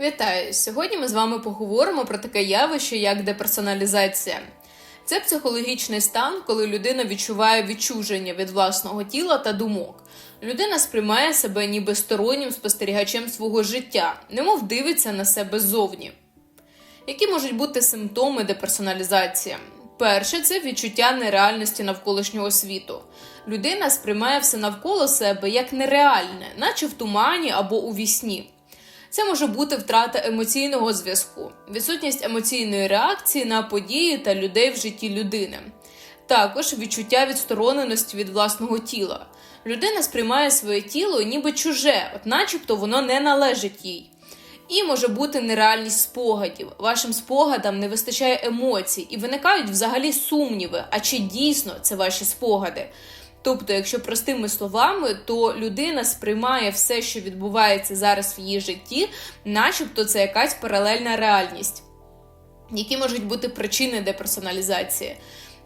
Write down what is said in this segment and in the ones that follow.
Вітаю! Сьогодні ми з вами поговоримо про таке явище, як деперсоналізація. Це психологічний стан, коли людина відчуває відчуження від власного тіла та думок. Людина сприймає себе ніби стороннім спостерігачем свого життя, немов дивиться на себе ззовні. Які можуть бути симптоми деперсоналізації? Перше це відчуття нереальності навколишнього світу. Людина сприймає все навколо себе як нереальне, наче в тумані або у вісні. Це може бути втрата емоційного зв'язку, відсутність емоційної реакції на події та людей в житті людини, також відчуття відстороненості від власного тіла. Людина сприймає своє тіло ніби чуже, от начебто воно не належить їй. І може бути нереальність спогадів. Вашим спогадам не вистачає емоцій і виникають взагалі сумніви, а чи дійсно це ваші спогади. Тобто, якщо простими словами, то людина сприймає все, що відбувається зараз в її житті, начебто це якась паралельна реальність. Які можуть бути причини деперсоналізації?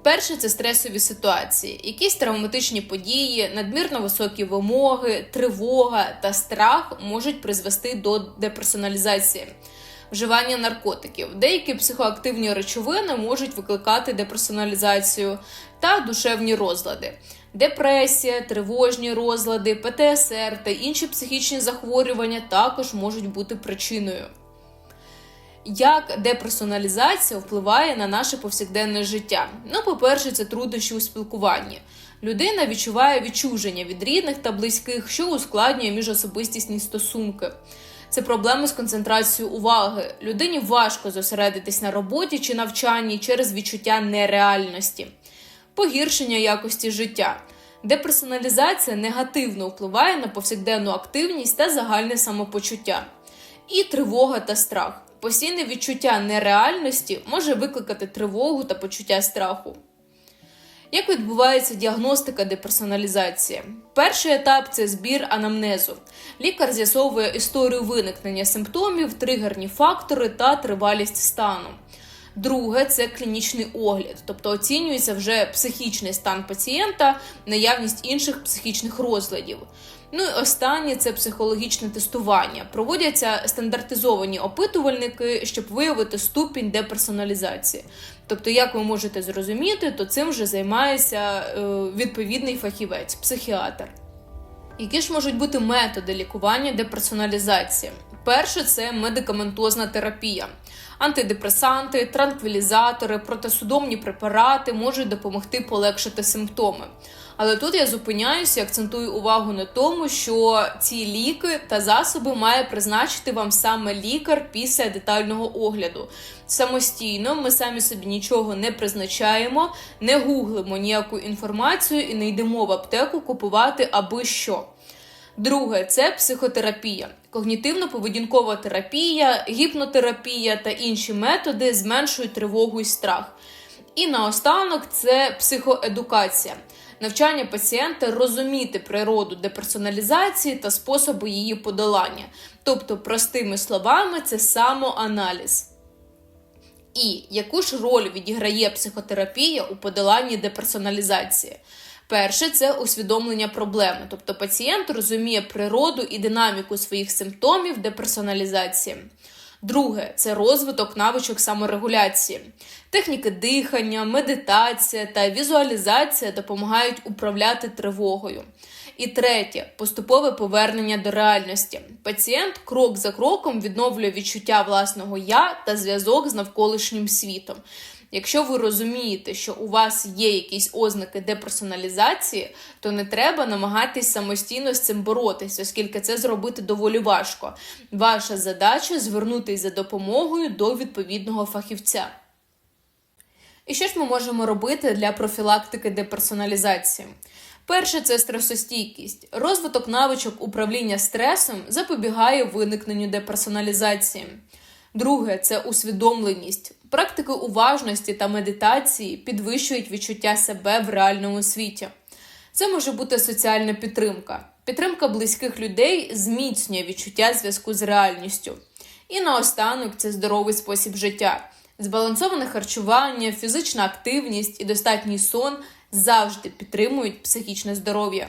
Перше це стресові ситуації, якісь травматичні події, надмірно високі вимоги, тривога та страх можуть призвести до деперсоналізації. Вживання наркотиків, деякі психоактивні речовини можуть викликати деперсоналізацію та душевні розлади. Депресія, тривожні розлади, ПТСР та інші психічні захворювання також можуть бути причиною. Як деперсоналізація впливає на наше повсякденне життя? Ну, по-перше, це труднощі у спілкуванні. Людина відчуває відчуження від рідних та близьких, що ускладнює міжособистісні стосунки. Це проблеми з концентрацією уваги. Людині важко зосередитись на роботі чи навчанні через відчуття нереальності, погіршення якості життя. Деперсоналізація негативно впливає на повсякденну активність та загальне самопочуття, і тривога та страх. Постійне відчуття нереальності може викликати тривогу та почуття страху. Як відбувається діагностика деперсоналізації? Перший етап це збір анамнезу. Лікар з'ясовує історію виникнення симптомів, тригерні фактори та тривалість стану. Друге це клінічний огляд, тобто оцінюється вже психічний стан пацієнта, наявність інших психічних розладів. Ну і останнє це психологічне тестування. Проводяться стандартизовані опитувальники, щоб виявити ступінь деперсоналізації. Тобто, як ви можете зрозуміти, то цим вже займається е, відповідний фахівець, психіатр. Які ж можуть бути методи лікування деперсоналізації? Перше це медикаментозна терапія. Антидепресанти, транквілізатори, протисудомні препарати можуть допомогти полегшити симптоми. Але тут я зупиняюся і акцентую увагу на тому, що ці ліки та засоби має призначити вам саме лікар після детального огляду. Самостійно ми самі собі нічого не призначаємо, не гуглимо ніяку інформацію і не йдемо в аптеку купувати аби що. Друге це психотерапія, когнітивно-поведінкова терапія, гіпнотерапія та інші методи зменшують тривогу і страх. І наостанок це психоедукація, навчання пацієнта розуміти природу деперсоналізації та способи її подолання. Тобто, простими словами, це самоаналіз. І яку ж роль відіграє психотерапія у подоланні деперсоналізації? Перше це усвідомлення проблеми, тобто пацієнт розуміє природу і динаміку своїх симптомів деперсоналізації. Друге це розвиток навичок саморегуляції. Техніки дихання, медитація та візуалізація допомагають управляти тривогою. І третє поступове повернення до реальності. Пацієнт крок за кроком відновлює відчуття власного я та зв'язок з навколишнім світом. Якщо ви розумієте, що у вас є якісь ознаки деперсоналізації, то не треба намагатись самостійно з цим боротися, оскільки це зробити доволі важко. Ваша задача звернутися за допомогою до відповідного фахівця. І що ж ми можемо робити для профілактики деперсоналізації? Перше це стресостійкість. Розвиток навичок управління стресом запобігає виникненню деперсоналізації. Друге це усвідомленість. Практики уважності та медитації підвищують відчуття себе в реальному світі. Це може бути соціальна підтримка. Підтримка близьких людей зміцнює відчуття зв'язку з реальністю. І наостанок це здоровий спосіб життя. Збалансоване харчування, фізична активність і достатній сон завжди підтримують психічне здоров'я.